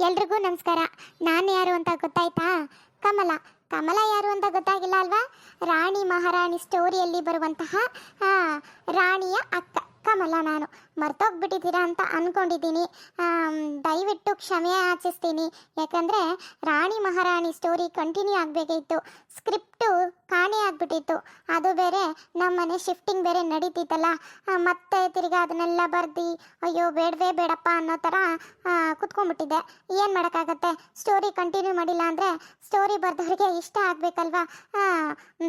ಎಲ್ರಿಗೂ ನಮಸ್ಕಾರ. ನಾನು ಯಾರು ಅಂತ ಗೊತ್ತಾಯ್ತಾ? ಕಮಲ. ಕಮಲ ಯಾರು ಅಂತ ಗೊತ್ತಾಗಿಲ್ಲ ಅಲ್ವಾ? ರಾಣಿ ಮಹಾರಾಣಿ ಸ್ಟೋರಿಯಲ್ಲಿ ಬರುವಂತಹ ರಾಣಿಯ ಅಕ್ಕ, ಕಮಲ ನಾನು. ಮರ್ತೋಗ್ಬಿಟ್ಟಿದ್ದೀರಾ ಅಂತ ಅನ್ಕೊಂಡಿದ್ದೀನಿ. ದಯವಿಟ್ಟು ಕ್ಷಮೆ ಆಚಿಸ್ತೀನಿ. ಯಾಕಂದರೆ ರಾಣಿ ಮಹಾರಾಣಿ ಸ್ಟೋರಿ ಕಂಟಿನ್ಯೂ ಆಗಬೇಕಿತ್ತು ಸ್ಕ್ರಿಪ್ಟು ಕಾಣೆ ಆಗ್ಬಿಟ್ಟಿತ್ತು. ಅದು ಬೇರೆ ನಮ್ಮನೆ ಶಿಫ್ಟಿಂಗ್ ಬೇರೆ ನಡೀತಿತ್ತಲ್ಲ. ಮತ್ತೆ ತಿರ್ಗಿ ಅದನ್ನೆಲ್ಲ ಬರ್ದು, ಅಯ್ಯೋ, ಬೇಡವೇ ಬೇಡಪ್ಪ ಅನ್ನೋ ಥರ ಕುತ್ಕೊಂಡ್ಬಿಟ್ಟಿದ್ದೆ. ಏನು ಮಾಡೋಕ್ಕಾಗತ್ತೆ? ಸ್ಟೋರಿ ಕಂಟಿನ್ಯೂ ಮಾಡಿಲ್ಲ ಅಂದರೆ ಸ್ಟೋರಿ ಬರ್ದವ್ರಿಗೆ ಇಷ್ಟ ಆಗಬೇಕಲ್ವಾ?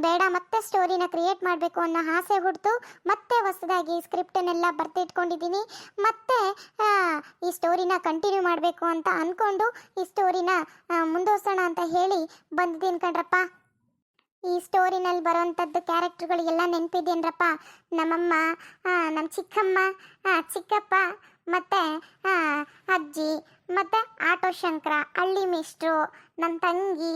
ಬೇಡ, ಮತ್ತೆ ಸ್ಟೋರಿನ ಕ್ರಿಯೇಟ್ ಮಾಡಬೇಕು ಅನ್ನೋ ಆಸೆ ಹುಡ್ತು, ಮತ್ತೆ ಹೊಸದಾಗಿ ಸ್ಕ್ರಿಪ್ಟನ್ನೆಲ್ಲ ಬರ್ತಿಟ್ಕೊಂಡಿದ್ದೀನಿ ಮತ್ತೆ ಈ ಸ್ಟೋರಿನ ಕಂಟಿನ್ಯೂ ಮಾಡಬೇಕು ಅಂತ ಅಂದ್ಕೊಂಡು ಈ ಸ್ಟೋರಿನ ಮುಂದುವರ್ಸೋಣ ಅಂತ ಹೇಳಿ ಬಂದಿದ್ದೀನಿ ಕಣ್ರಪ್ಪ. ಈ ಸ್ಟೋರಿನಲ್ಲಿ ಬರೋವಂಥದ್ದು ಕ್ಯಾರೆಕ್ಟರ್ಗಳಿಗೆಲ್ಲ ನೆನಪಿದ್ದೀನಪ್ಪ ನಮ್ಮಮ್ಮ ಆ, ನಮ್ಮ ಚಿಕ್ಕಮ್ಮ ಚಿಕ್ಕಪ್ಪ ಮತ್ತು ಅಜ್ಜಿ ಮತ್ತು ಆಟೋ ಶಂಕರ, ಹಳ್ಳಿ ಮಿಸ್ಟ್ರು ನನ್ನ ತಂಗಿ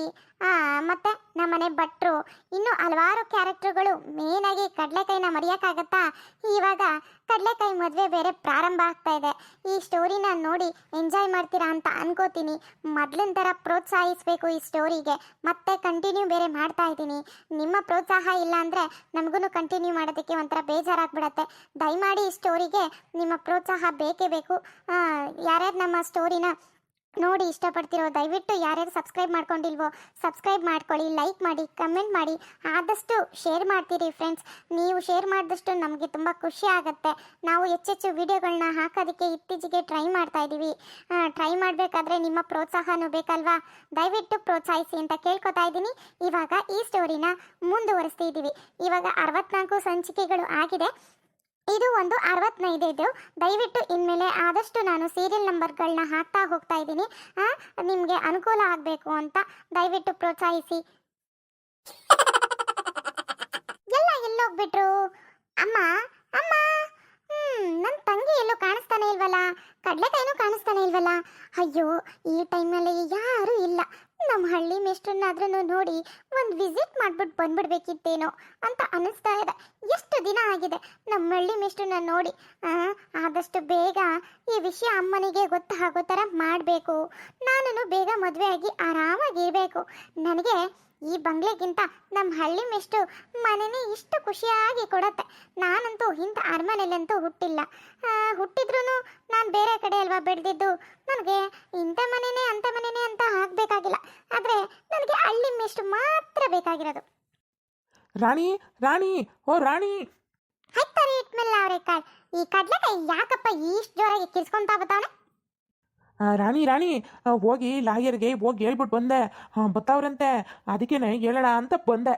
ಮತ್ತೆ ನಮ್ಮನೆ ಭಟ್ರು. ಇನ್ನು ಹಲವಾರು ಕ್ಯಾರೆಕ್ಟರ್ಗಳು ಮೇನಾಗಿ ಕಡಲೆಕಾಯಿನ ಮರೆಯೋಕ್ಕಾಗತ್ತಾ? ಇವಾಗ ಕಡಲೆಕಾಯಿ ಮದುವೆ ಬೇರೆ ಪ್ರಾರಂಭ ಆಗ್ತಾ ಇದೆ. ಈ ಸ್ಟೋರಿನ ನೋಡಿ ಎಂಜಾಯ್ ಮಾಡ್ತೀರಾ ಅಂತ ಅನ್ಕೋತೀನಿ. ಮೊದಲಿನ ಥರ ಪ್ರೋತ್ಸಾಹಿಸಬೇಕು ಈ ಸ್ಟೋರಿಗೆ ಮತ್ತೆ ಕಂಟಿನ್ಯೂ ಬೇರೆ ಮಾಡ್ತಾ ಇದ್ದೀನಿ. ನಿಮ್ಮ ಪ್ರೋತ್ಸಾಹ ಇಲ್ಲ ಅಂದರೆ ನಮಗೂ ಕಂಟಿನ್ಯೂ ಮಾಡೋದಕ್ಕೆ ಒಂಥರ ಬೇಜಾರಾಗ್ಬಿಡತ್ತೆ. ದಯಮಾಡಿ ಈ ಸ್ಟೋರಿಗೆ ನಿಮ್ಮ ಪ್ರೋತ್ಸಾಹ ಬೇಕೇ ಬೇಕು. ಯಾರ್ಯಾರು ನಮ್ಮ ಸ್ಟೋರಿನ ನೋಡಿ ಇಷ್ಟಪಡ್ತಿರೋ, ದಯವಿಟ್ಟು ಯಾರ್ಯಾರು ಸಬ್ಸ್ಕ್ರೈಬ್ ಮಾಡ್ಕೊಂಡಿಲ್ವೋ ಸಬ್ಸ್ಕ್ರೈಬ್ ಮಾಡ್ಕೊಳ್ಳಿ ಲೈಕ್ ಮಾಡಿ ಕಮೆಂಟ್ ಮಾಡಿ, ಆದಷ್ಟು ಶೇರ್ ಮಾಡ್ತೀರಿ ಫ್ರೆಂಡ್ಸ್ ನೀವು ಶೇರ್ ಮಾಡಿದಷ್ಟು ನಮಗೆ ತುಂಬ ಖುಷಿ ಆಗುತ್ತೆ. ನಾವು ಹೆಚ್ಚೆಚ್ಚು ವಿಡಿಯೋಗಳನ್ನ ಹಾಕೋದಕ್ಕೆ ಇತ್ತೀಚೆಗೆ ಟ್ರೈ ಮಾಡ್ತಾ ಇದ್ದೀವಿ ಟ್ರೈ ಮಾಡಬೇಕಾದ್ರೆ ನಿಮ್ಮ ಪ್ರೋತ್ಸಾಹನೂ ಬೇಕಲ್ವಾ? ದಯವಿಟ್ಟು ಪ್ರೋತ್ಸಾಹಿಸಿ ಅಂತ ಕೇಳ್ಕೊತಾ ಇದ್ದೀನಿ. ಇವಾಗ ಈ ಸ್ಟೋರಿನ ಮುಂದುವರಿಸ್ತಾ ಇದ್ದೀವಿ ಇವಾಗ ಅರವತ್ನಾಲ್ಕು ಸಂಚಿಕೆಗಳು ಆಗಿದೆ. ಇದು ಒಂದು ಅರವತ್ತೈದು ದಯವಿಟ್ಟು ಇನ್ಮೇಲೆ ಆದಷ್ಟು ನಾನು ಸೀರಿಯಲ್ ನಂಬರ್ಗಳನ್ನ ಹಾಕ್ತಾ ಹೋಗ್ತಾ ಇದ್ದೀನಿ. ನಿಮಗೆ ಅನುಕೂಲ ಆಗಬೇಕು ಅಂತ ದಯವಿಟ್ಟು ಪ್ರೋತ್ಸಾಹಿಸಿ. ಎಲ್ಲ ಎಲ್ಲೋಗ್ಬಿಟ್ರು. ಅಮ್ಮ ಅಮ್ಮ, ಹ್ಮ್ ನನ್ನ ತಂಗಿ ಎಲ್ಲೂ ಕಾಣಿಸ್ತಾನೆ ಇಲ್ವಲ್ಲ? ಕಡ್ಲೆಕಾಯಿನೂ ಕಾಣಿಸ್ತಾನೆ ಇಲ್ವಲ್ಲ? ಅಯ್ಯೋ, ಈ ಟೈಮಲ್ಲಿ ಯಾರೂ ಇಲ್ಲ. ನಮ್ಮ ಹಳ್ಳಿ ಮೇಷ್ಟ್ರನ್ನಾದ್ರೂ ನೋಡಿ ಒಂದು ವಿಸಿಟ್ ಮಾಡ್ಬಿಟ್ಟು ಬಂದ್ಬಿಡ್ಬೇಕಿತ್ತೇನೋ ಅಂತ ಅನ್ನಿಸ್ತಾ ಇದೆ. ಎಷ್ಟು ದಿನ ಆಗಿದೆ ನಮ್ಮ ಹಳ್ಳಿ ಮೇಷ್ಟ್ರನ್ನ ನೋಡಿ? ಆದಷ್ಟು ಬೇಗ ಈ ವಿಷಯ ಅಮ್ಮನಿಗೆ ಗೊತ್ತಾಗೋ ಥರ ಮಾಡಬೇಕು. ನಾನು ಬೇಗ ಮದುವೆಯಾಗಿ ಆರಾಮಾಗಿರಬೇಕು. ನನಗೆ ಈ ಬಂಗ್ಲೆಗಿಂತ ನಮ್ಮ ಹಳ್ಳಿ ಮೆಷ್ಟು ಮನೆನೇ ಇಷ್ಟು ಖುಷಿಯಾಗಿ ಕೊಡತ್ತೆ. ನಾನಂತೂ ಇಂಥ ಅರಮನೆಯಲ್ಲಂತೂ ಹುಟ್ಟಿಲ್ಲ. ಹುಟ್ಟಿದ್ರೂ ನಾನು ಬೇರೆ ಕಡೆ ಅಲ್ವಾ ಬೆಳೆದಿದ್ದು? ನನಗೆ ಇಂಥ ಮನೆನೇ ಅಂಥ ಮನೆನೇ ಅಂತ ಆಗಬೇಕಾಗಿಲ್ಲ. ಆದರೆ ನನಗೆ ಹಳ್ಳಿ ಮೆಷ್ಟು ಮಾತ್ರ ಬೇಕಾಗಿರೋದು. ರಾಣಿ ರಾಣಿ ಓ ರಾಣಿ! ಹೈತಾರೆ ಇಟ್ಮೇಲೆ ಅವರೆಕಾಳು ಈ ಕಡ್ಲೆಕಾಯಿ ಯಾಕಪ್ಪ ಇಷ್ಟು ಜೋರಾಗಿ ಕಿರ್ಸ್ಕೊಂತ ಬರ್ತಾವನೆ ಆ, ರಾಣಿ ರಾಣಿ ಹೋಗಿ ಲಾಯರ್ಗೆ ಹೋಗಿ ಹೇಳ್ಬಿಟ್ ಬಂದೆ. ಬತ್ತಾವ್ರಂತೆ ಅದಕ್ಕೇನೆ ಹೇಳೋಣ ಅಂತ ಬಂದೆ.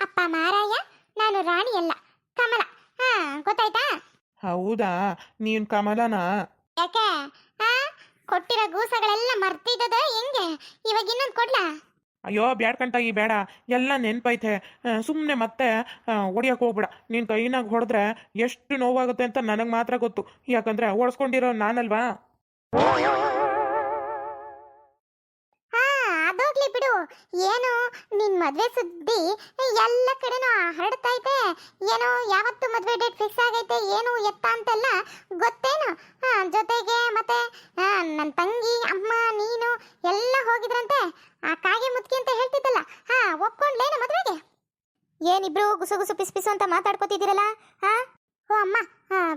ಅಪ್ಪ ಮಾರಾಯ ನಾನು ರಾಣಿ ಅಲ್ಲ ಕಮಲ. ಹಾ ಗೊತ್ತಾಯ್ತಾ? ಹೌದಾ ನೀನ್ ಕಮಲನಾ? ಯಾಕೆ? ಕೊಟ್ಟಿರೋ ಗೂಸಗಳೆಲ್ಲ ಮರ್ತಿದ್ದದ ಹೆಂಗೆ? ಇವಾಗ ಇನ್ನೊಂದು ಕೊಡ್ಲಾ? ಅಯ್ಯೋ ಬ್ಯಾಡ್ಕಂಟಾಗಿ ಬೇಡ. ಎಲ್ಲ ನೆನ್ಪೈತೆ. ಸುಮ್ಮನೆ ಮತ್ತೆ ಹೊಡಿಯಕ್ ಹೋಗ್ಬೇಡ. ನೀನ್ ಕೈನಾಗ ಹೊಡೆದ್ರೆ ಎಷ್ಟು ನೋವಾಗುತ್ತೆ ಅಂತ ನನಗೆ ಮಾತ್ರ ಗೊತ್ತು. ಯಾಕಂದ್ರೆ ಓಡಿಸ್ಕೊಂಡಿರೋ ನಾನಲ್ವಾ? ಬಿಡು. ಏನು, ನಿನ್ ಮದ್ವೆ ಸುದ್ದಿ ಎಲ್ಲ ಕಡೆನೂ ಹರಡ್ತೈತೆ ಏನೋ, ಯಾವತ್ತು ಮದ್ವೆ ಡೇಟ್ ಫಿಕ್ಸ್ ಆಗೈತೆ, ಏನು ಎತ್ತ ಅಂತೆಲ್ಲ ಗೊತ್ತೇನು? ಜೊತೆಗೆ ಮತ್ತೆ ನನ್ನ ತಂಗಿ, ಅಮ್ಮ, ನೀನು ಎಲ್ಲ ಹೋಗಿದ್ರಂತೆ. ಆ ಕಾಗೆ ಮುದ್ಕಿ ಅಂತ ಹೇಳ್ತಿದ್ದಲ್ಲ. ಹಾ, ಒಪ್ಕೊಂಡ್ಲೇನು ಮದ್ವೆಗೆ? ಏನಿಬ್ರು ಗುಸು ಗುಸು ಅಂತ ಮಾತಾಡ್ಕೋತಿದ್ದೀರಲ್ಲ? ಹಾ? ಓ, ಅಮ್ಮ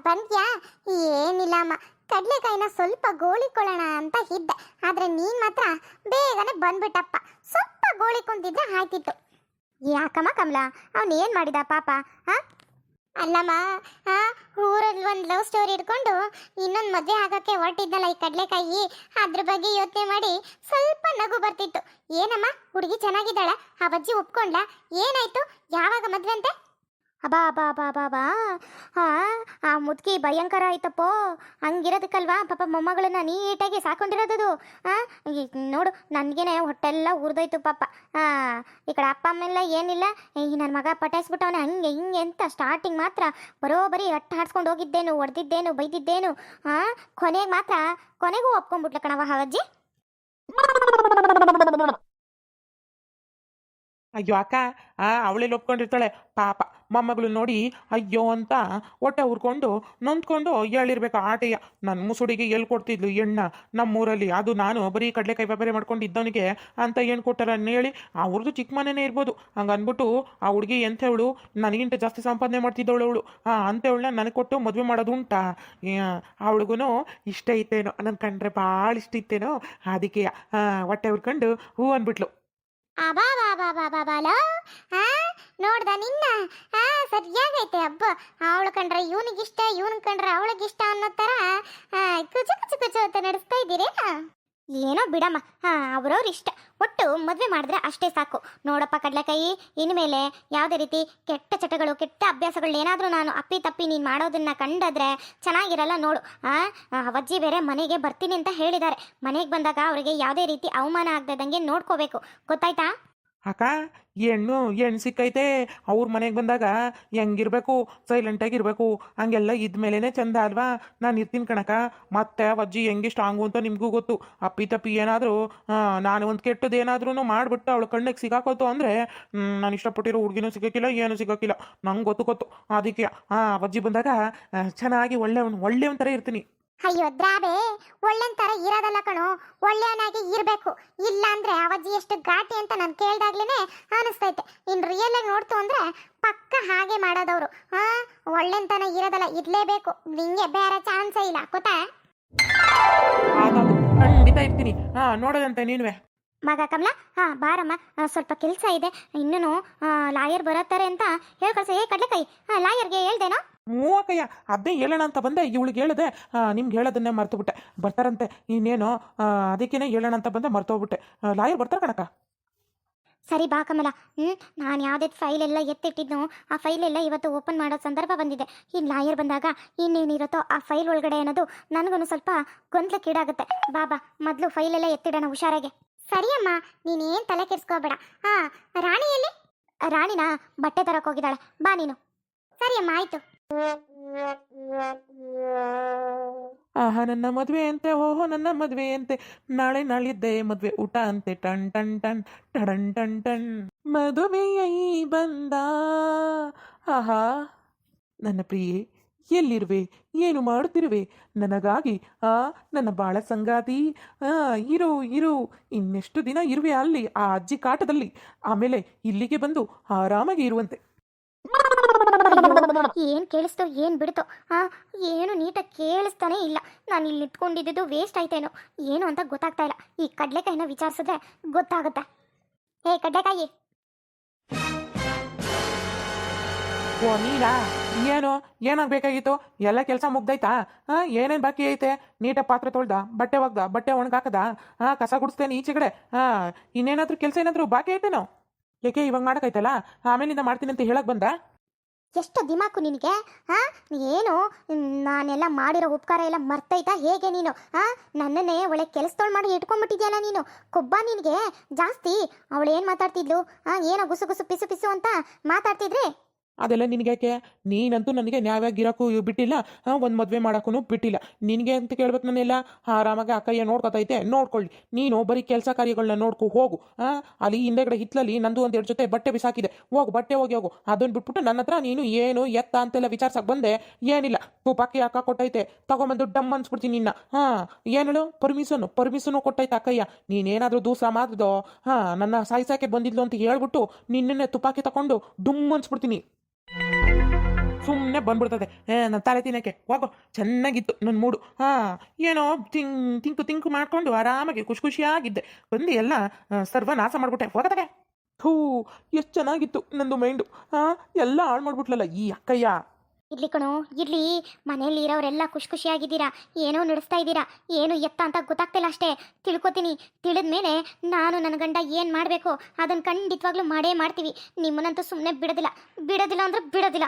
ಬಂದ್ಯಾ? ಏನಿಲ್ಲ, ಅಮ್ಮ. ಕಡ್ಲೆಕಾಯಿನ ಸ್ವಲ್ಪ ಗೋಳಿಕೊಳ್ಳೋಣ ಅಂತ ಇದ್ದೆ. ಆದ್ರೆ ನೀನ್ ಮಾತ್ರ ಬೇಗನೆ ಬಂದ್ಬಿಟ್ಟಪ್ಪ. ಸ್ವಲ್ಪ ಗೋಳಿಕೊಂಡಿದ್ರೆ ಆಯ್ತಿತ್ತು ಯಾಕಮ್ಮ ಕಮಲ? ಅವನು ಏನು ಮಾಡಿದ ಪಾಪ, ಹಾಂ? ಅಲ್ಲಮ್ಮ ಆ ಊರಲ್ಲಿ ಒಂದು ಲವ್ ಸ್ಟೋರಿ ಇಟ್ಕೊಂಡು ಇನ್ನೊಂದು ಮದುವೆ ಆಗೋಕ್ಕೆ ಹೊರಟಿದ್ದಲ್ಲ ಈ ಕಡಲೆಕಾಯಿ. ಅದ್ರ ಬಗ್ಗೆ ಯೋಚನೆ ಮಾಡಿ ಸ್ವಲ್ಪ ನಗು ಬರ್ತಿತ್ತು. ಏನಮ್ಮ, ಹುಡುಗಿ ಚೆನ್ನಾಗಿದ್ದಾಳೆ? ಆ ಬಜ್ಜಿ ಒಪ್ಕೊಂಡ್ಲ? ಏನಾಯ್ತು? ಯಾವಾಗ ಮದುವೆ ಅಂತೆ ಅಬಾ ಅಬಾ ಅಬಾ ಅಬಾ ಅಬಾ. ಹಾ ಆ ಮುದುಕಿ ಭಯಂಕರ ಆಯ್ತಪ್ಪೋ. ಹಂಗಿರೋದಕ್ಕಲ್ವಾ? ಪಾಪ ಮೊಮ್ಮಗಳನ್ನ ನೀಟಾಗಿ ಈ ನೋಡು, ನನಗೇನೆ ಹೊಟ್ಟೆಲ್ಲ ಉರಿದೋಯ್ತು ಪಾಪ. ಹಾ ಈ ಕಡೆ ಅಪ್ಪ ಅಮ್ಮೆಲ್ಲ ಏನಿಲ್ಲ. ಈ ನನ್ನ ಮಗ ಪಟಾಯಿಸ್ಬಿಟ್ಟವನೆ ಹಂಗೆ ಹಿಂಗೆ ಅಂತ ಸ್ಟಾರ್ಟಿಂಗ್ ಮಾತ್ರ ಬರೋಬರಿ ಅಟ್ಟ ಹಾಡ್ಸ್ಕೊಂಡು ಹೋಗಿದ್ದೇನು, ಹೊಡೆದಿದ್ದೇನು, ಬೈದಿದ್ದೇನು. ಹಾ ಕೊನೆಗೆ ಮಾತ್ರ, ಕೊನೆಗೂ ಒಪ್ಕೊಂಡ್ಬಿಟ್ಲ ಕಣವ ಹಾವಜ್ಜಿ. ಅಯ್ಯೋ ಅಕ್ಕ, ಆ, ಅವಳೇ ಒಪ್ಕೊಂಡಿರ್ತಾಳೆ ಪಾಪ ಮೊಮ್ಮಗಳು ನೋಡಿ ಅಯ್ಯೋ ಅಂತ ಹೊಟ್ಟೆ ಉರ್ಕೊಂಡು ನೊಂದ್ಕೊಂಡು ಹೇಳಿರ್ಬೇಕು ಆಟೆಯ. ನನ್ನ ಮುಸುಡಿಗೆ ಎಲ್ಲಿ ಕೊಡ್ತಿದ್ಲು ಎಣ್ಣ? ನಮ್ಮೂರಲ್ಲಿ. ಅದು ನಾನು ಬರೀ ಕಡಲೆಕಾಯಿ ವ್ಯಾಪಾರ ಮಾಡ್ಕೊಂಡು ಇದ್ದವನಿಗೆ ಅಂತ ಏನು ಕೊಟ್ಟಾರ ಹೇಳಿ ಅವ್ರದ್ದು ಚಿಕ್ಕ ಮನೆನೇ ಇರ್ಬೋದು. ಹಂಗೆ ಅಂದ್ಬಿಟ್ಟು ಆ ಹುಡುಗಿ ಎಂಥವಳು ನನಗಿಂತ ಜಾಸ್ತಿ ಸಂಪಾದನೆ ಮಾಡ್ತಿದ್ದವಳು ಅವಳು. ಅಂಥವಳನ್ನ ನನಗೆ ಕೊಟ್ಟು ಮದುವೆ ಮಾಡೋದು ಉಂಟಾ? ಅವಳಿಗೂ ಇಷ್ಟ ಇತ್ತೇನೋ. ನನ್ನ ಕಂಡ್ರೆ ಭಾಳ ಇಷ್ಟ ಇತ್ತೇನೋ. ಅದಕ್ಕೆ ಹೊಟ್ಟೆ ಉರ್ಕೊಂಡು ಹೂ ಅಂದ್ಬಿಟ್ಲು. ಅಬಾ ಬಾ ಬಾ ಬಾಲ ಹಾ ನೋಡ್ದ ನಿನ್ನ? ಹಾ ಸರಿಯಾಗೈತೆ, ಹಬ್ಬ. ಅವಳು ಕಂಡ್ರೆ ಇವನಿಗಿಷ್ಟ, ಇವನ್ ಕಂಡ್ರೆ ಅವಳಿಗಿಷ್ಟ ಅನ್ನೋ ಥರ ಕುಚು ಕುಚು ಕುಚು ಅಂತ ನಡೆಸ್ತಾ ಇದ್ದೀರೇನ? ಏನೋ ಬಿಡಮ್ಮ. ಹಾ, ಅವ್ರವ್ರ ಇಷ್ಟ. ಒಟ್ಟು ಮದುವೆ ಮಾಡಿದ್ರೆ ಅಷ್ಟೇ ಸಾಕು. ನೋಡಪ್ಪ ಕಡ್ಲೆಕಾಯಿ ಇನ್ಮೇಲೆ ಯಾವುದೇ ರೀತಿ ಕೆಟ್ಟ ಚಟಗಳು, ಕೆಟ್ಟ ಅಭ್ಯಾಸಗಳು ಏನಾದರೂ ನಾನು ಅಪ್ಪಿ ತಪ್ಪಿ ನೀನು ಮಾಡೋದನ್ನ ಕಂಡಾದ್ರೆ ಚೆನ್ನಾಗಿರಲ್ಲ ನೋಡು. ಆ ಅವಜ್ಜಿ ಬೇರೆ ಮನೆಗೆ ಬರ್ತೀನಿ ಅಂತ ಹೇಳಿದ್ದಾರೆ. ಮನೆಗೆ ಬಂದಾಗ ಅವರಿಗೆ ಯಾವುದೇ ರೀತಿ ಅವಮಾನ ಆಗದಂಗೆ ನೋಡ್ಕೋಬೇಕು. ಗೊತ್ತಾಯ್ತಾ? ಅಕ್ಕ ಹೆಣ್ಣು ಹೆಣ್ಣು ಸಿಕ್ಕೈತೆ. ಅವ್ರ ಮನೆಗೆ ಬಂದಾಗ ಹೆಂಗಿರ್ಬೇಕು ಸೈಲೆಂಟಾಗಿರ್ಬೇಕು ಹಂಗೆಲ್ಲ ಇದ್ಮೇಲೆ ಚಂದ ಅಲ್ವಾ? ನಾನು ಇರ್ತೀನಿ ಕಣಕ ಮತ್ತೆ ಅಜ್ಜಿ ಹೆಂಗೆ ಸ್ಟ್ರಾಂಗು ಅಂತ ನಿಮಗೂ ಗೊತ್ತು. ಅಪ್ಪಿ ತಪ್ಪಿ ಏನಾದರೂ ನಾನು ಒಂದು ಕೆಟ್ಟದ್ದು ಏನಾದ್ರೂ ಮಾಡಿಬಿಟ್ಟು ಅವಳ ಕಣ್ಣಿಗೆ ಸಿಗಾಕೋತು ಅಂದರೆ ನಾನು ಇಷ್ಟಪಟ್ಟಿರೋ ಹುಡುಗಿನೂ ಸಿಗೋಕ್ಕಿಲ್ಲ ಏನೂ ಸಿಗೋಕ್ಕಿಲ್ಲ ನಂಗೆ ಗೊತ್ತು ಗೊತ್ತು. ಅದಕ್ಕೆ ಹಾಂ ಅಜ್ಜಿ ಬಂದಾಗ ಚೆನ್ನಾಗಿ ಒಳ್ಳೆ ಒಳ್ಳೆಯವನ ಥರ ಇರ್ತೀನಿ. ಅಯ್ಯೋ ದ್ರಾಬೆ ಒಳ್ಳೆನ್ ತರ ಇರೋದಲ್ಲ ಕಣೋ ಒಳ್ಳೆಯವನಾಗಿ ಇರ್ಬೇಕು. ಇಲ್ಲ ಅಂದ್ರೆ ಅವಜ್ಜಿ ಎಷ್ಟು ಘಾಟಿ ಅಂತ ನಾನು ಕೇಳ್ದಾಗ್ಲೇನೆ ಅನಿಸ್ತೈತೆ. ಇನ್ ರಿಯಲ್ ಆಗಿ ನೋಡ್ತು ಅಂದ್ರೆ ಪಕ್ಕ ಹಾಗೆ ಮಾಡೋದವ್ರು. ಹಾ ತನ ಇರೋದಲ್ಲ ಇರ್ಲೇಬೇಕು ನಿಂಗೆ ಬೇರೆ ಚಾನ್ಸೇ ಇಲ್ಲ ಗೊತ್ತಾ? ಖಂಡಿತ ಇರ್ತೀನಿ. ಹಾ ನೋಡೋದಂತೆ ನೀನುವೆ. ಮಗ ಕಮಲ ಹಾ ಬಾರಮ್ಮ ಆ, ಸ್ವಲ್ಪ ಕೆಲಸ ಇದೆ. ಇನ್ನೂ ಲಾಯರ್ ಬರತ್ತಾರೆ ಅಂತ ಹೇಳ್ ಕಳ್ಸ ಏ ಕಡ್ಲೆಕಾಯಿ ಲಾಯರ್ಗೆ ಹೇಳ್ದೇನೋ? ಮೂವಕ್ಕಯ್ಯ ಅದೇ ಹೇಳೋಣ ಅಂತ ಬಂದೆ, ಇವಳಿಗೆ ಹೇಳಿದೆ ನಿಮ್ಗೆ ಹೇಳೋದನ್ನೇ ಮರ್ತುಬಿಟ್ಟೆ. ಬರ್ತಾರಂತೆ, ಇನ್ನೇನು ಅದಕ್ಕೇನೆ ಹೇಳೋಣ ಅಂತ ಬಂದೆ, ಮರ್ತೋಗ್ಬಿಟ್ಟೆ. ಲಾಯರ್ ಬರ್ತಾರ ಕಣಕ್ಕ? ಸರಿ ಬಾ ಕಮಲ. ಹ್ಞೂ ನಾನು ಯಾವುದೇ ಫೈಲ್ ಎಲ್ಲ ಎತ್ತಿಟ್ಟಿದ್ನೋ, ಆ ಫೈಲ್ ಎಲ್ಲ ಇವತ್ತು ಓಪನ್ ಮಾಡೋ ಸಂದರ್ಭ ಬಂದಿದೆ. ಈ ಲಾಯರ್ ಬಂದಾಗ ಇನ್ನೇನಿರುತ್ತೋ ಆ ಫೈಲ್ ಒಳಗಡೆ ಅನ್ನೋದು ನನಗೂ ಸ್ವಲ್ಪ ಗೊಂದಲಕ್ಕೀಡಾಗುತ್ತೆ ಬಾಬಾ ಮೊದಲು ಫೈಲ್ ಎಲ್ಲ ಎತ್ತಿಡೋಣ ಹುಷಾರಾಗೆ. ಸರಿಯಮ್ಮ ನೀನೇನು ತಲೆ ಕೆಡಿಸ್ಕೋಬೇಡ. ಹಾಂ ರಾಣಿಯಲ್ಲಿ ರಾಣಿನಾ, ಬಟ್ಟೆ ತರಕ್ಕೆ ಹೋಗಿದ್ದಾಳೆ. ಬಾ ನೀನು. ಸರಿಯಮ್ಮ ಆಯಿತು. ಆಹಾ, ನನ್ನ ಮದುವೆ ಅಂತೆ, ಓಹೋ, ನನ್ನ ಮದುವೆ ಅಂತೆ. ನಾಳೆ ನಾಳಿದ್ದೆ ಮದುವೆ, ಊಟ ಅಂತೆ. ಟನ್ ಟನ್ ಟನ್. ಟಡನ್, ಟನ್ ಟನ್. ಮದುವೆಯ ಬಂದ. ಆಹಾ, ನನ್ನ ಪ್ರಿಯೆ, ಎಲ್ಲಿರುವೆ? ಏನು ಮಾಡುತ್ತಿರುವೆ? ನನಗಾಗಿ, ಆ, ನನ್ನ ಬಾಳ ಸಂಗಾತಿ. ಆ, ಇರು ಇರು. ಇನ್ನೆಷ್ಟು ದಿನ ಇರುವೆ ಅಲ್ಲಿ, ಆ ಅಜ್ಜಿ ಕಾಟದಲ್ಲಿ. ಆಮೇಲೆ ಇಲ್ಲಿಗೆ ಬಂದು ಆರಾಮಾಗಿ ಇರುವಂತೆ. ಏನು ಕೇಳಿಸ್ತೋ ಏನ್ ಬಿಡ್ತೋ? ಆ ಏನು ನೀಟಾಗಿ ಕೇಳಿಸ್ತಾನೆ ಇಲ್ಲ. ನಾನು ಇಲ್ಲಿ ನಿಂತ್ಕೊಂಡಿದ್ದು ವೇಸ್ಟ್ ಆಯ್ತೇನೋ? ಏನು ಅಂತ ಗೊತ್ತಾಗ್ತಾ ಇಲ್ಲ. ಈ ಕಡ್ಲೆಕಾಯಿನ ವಿಚಾರಿಸಿದ್ರೆ ಗೊತ್ತಾಗುತ್ತೆ. ಏ ಕಡ್ಲೆಕಾಯಿ! ಓ ನೀನಾ? ಏನು? ಏನಾಗಬೇಕಾಗಿತ್ತು ಎಲ್ಲ ಕೆಲಸ ಮುಗ್ದೈತಾ ಹಾಂ ಏನೇನು ಬಾಕಿ ಐತೆ? ನೀಟ ಪಾತ್ರೆ ತೊಳ್ದ ಬಟ್ಟೆ ಒಗ್ದ ಬಟ್ಟೆ ಒಣಗಾಕದ ಹಾಂ ಕಸ ಗುಡಿಸ್ತೇನೆ ಈಚೆಗಡೆ ಹಾಂ ಇನ್ನೇನಾದ್ರೂ ಕೆಲಸ ಏನಾದರೂ ಬಾಕಿ ಐತೇನೋ? ಏಕೆ ಇವಾಗ ಮಾಡಕೈತಲ್ಲ ಆಮೇಲಿಂದ ಮಾಡ್ತೀನಿ ಅಂತ ಹೇಳಕ್ ಬಂದ? ಎಷ್ಟು ದಿಮಾಕು ನಿನಗೆ ಹಾಂ ಏನು ನಾನೆಲ್ಲ ಮಾಡಿರೋ ಉಪಕಾರ ಎಲ್ಲ ಮರ್ತೈತಾ ಹೇಗೆ ನೀನು ಹಾಂ ನನ್ನನ್ನೇ ಒಳ್ಳೆ ಕೆಲಸದೊಳು ಮಾಡಿ ಇಟ್ಕೊಂಡ್ಬಿಟ್ಟಿದ್ಯಲ್ಲ ನೀನು, ಕೊಬ್ಬ ನಿನಗೆ? ಜಾಸ್ತಿ ಅವಳು ಏನು ಮಾತಾಡ್ತಿದ್ಲು ಹಾಂ ಏನೋ ಗುಸು ಗುಸು ಪಿಸು ಪಿಸು ಅಂತ ಮಾತಾಡ್ತಿದ್ರಿ? ಅದೆಲ್ಲ ನಿನಗ್ಯಾಕೆ? ನೀನಂತೂ ನನಗೆ ನ್ಯಾಯವಾಗಿರೋಕ್ಕೂ ಬಿಟ್ಟಿಲ್ಲ. ಒಂದು ಮದುವೆ ಮಾಡೋಕ್ಕೂ ಬಿಟ್ಟಿಲ್ಲ. ನಿನಗೆ ಅಂತ ಕೇಳ್ಬೇಕು ನಾನೆಲ್ಲ? ಆರಾಮಾಗಿ ಅಕ್ಕಯ್ಯ ನೋಡ್ಕೊತೈತೆ. ನೋಡ್ಕೊಳ್ಳಿ. ನೀನು ಬರೀ ಕೆಲಸ ಕಾರ್ಯಗಳನ್ನ ನೋಡ್ಕೊ, ಹೋಗು. ಅಲ್ಲಿ ಹಿಂದೆಗಡೆ ಹಿತ್ಲಲ್ಲಿ ನಂದು ಒಂದು ಎರಡು ಜೊತೆ ಬಟ್ಟೆ ಬಿಸಾಕಿದೆ. ಹೋಗು, ಬಟ್ಟೆ ಹೋಗಿ ಹೋಗು. ಅದನ್ನು ಬಿಟ್ಬಿಟ್ಟು ನನ್ನ ಹತ್ರ ನೀನು ಏನು ಎತ್ತ ಅಂತೆಲ್ಲ ವಿಚಾರ್ಸಕ್ಕೆ ಬಂದೆ? ಏನಿಲ್ಲ. ತುಪಾಕಿ ಅಕ್ಕ ಕೊಟ್ಟೈತೆ. ತಗೊಂಬಂದು ಡಮ್ ಅನ್ಸ್ಬಿಡ್ತೀನಿ ನಿನ್ನ. ಹಾಂ, ಏನು ಹೇಳು? ಪರ್ಮಿಷನು ಪರ್ಮಿಷನು ಕೊಟ್ಟೈತೆ ಅಕ್ಕಯ್ಯ. ನೀನೇನಾದರೂ ದೂಸ ಮಾಡಿದೋ? ಹಾಂ, ನನ್ನ ಸಾಯಿಸಾಕೆ ಬಂದಿದ್ಲು ಅಂತ ಹೇಳ್ಬಿಟ್ಟು ನಿನ್ನೆ ತುಪಾಕಿ ತಗೊಂಡು ಡುಮ್ ಅನ್ಸ್ಬಿಡ್ತೀನಿ. ಸುಮ್ಮನೆ ಬಂದ್ಬಿಡ್ತದೆ. ನನ್ನ ತಲೆ ತಿನ್ನಕ್ಕೆ. ಹೋಗೋ. ಚೆನ್ನಾಗಿತ್ತು ನನ್ನ ಮೂಡು. ಹಾಂ, ಏನೋ ತಿಂಗ್ ತಿಂಕು ತಿಂಕು ಮಾಡ್ಕೊಂಡು ಆರಾಮಾಗಿ ಖುಷಿ ಖುಷಿಯಾಗಿದ್ದೆ. ಬಂದು ಎಲ್ಲ ಸರ್ವ ನಾಶ ಮಾಡಿಬಿಟ್ಟೆ. ಹೋಗತಗೆ ಥೂ, ಎಷ್ಟು ಚೆನ್ನಾಗಿತ್ತು ನಂದು ಮೈಂಡು. ಹಾಂ, ಎಲ್ಲ ಹಾಳು ಮಾಡ್ಬಿಟ್ಲಲ್ಲ ಈ ಅಕ್ಕಯ್ಯ. ಇರ್ಲಿ ಕಣೋ, ಇರ್ಲಿ. ಮನೇಲಿ ಇರೋರೆಲ್ಲ ಖುಷಿ ಖುಷಿಯಾಗಿದ್ದೀರಾ? ಏನೋ ನಡೆಸ್ತಾ ಇದ್ದೀರಾ? ಏನು ಎತ್ತ ಅಂತ ಗೊತ್ತಾಗ್ತಿಲ್ಲ ಅಷ್ಟೇ. ತಿಳ್ಕೊತೀನಿ. ತಿಳಿದ್ಮೇಲೆ ನಾನು ನನ್ನ ಗಂಡ ಏನು ಮಾಡಬೇಕು ಅದನ್ನು ಖಂಡಿತವಾಗ್ಲೂ ಮಾಡೇ ಮಾಡ್ತೀವಿ. ನಿಮ್ಮನ್ನಂತೂ ಸುಮ್ಮನೆ ಬಿಡೋದಿಲ್ಲ. ಬಿಡೋದಿಲ್ಲ ಅಂದ್ರೆ ಬಿಡೋದಿಲ್ಲ.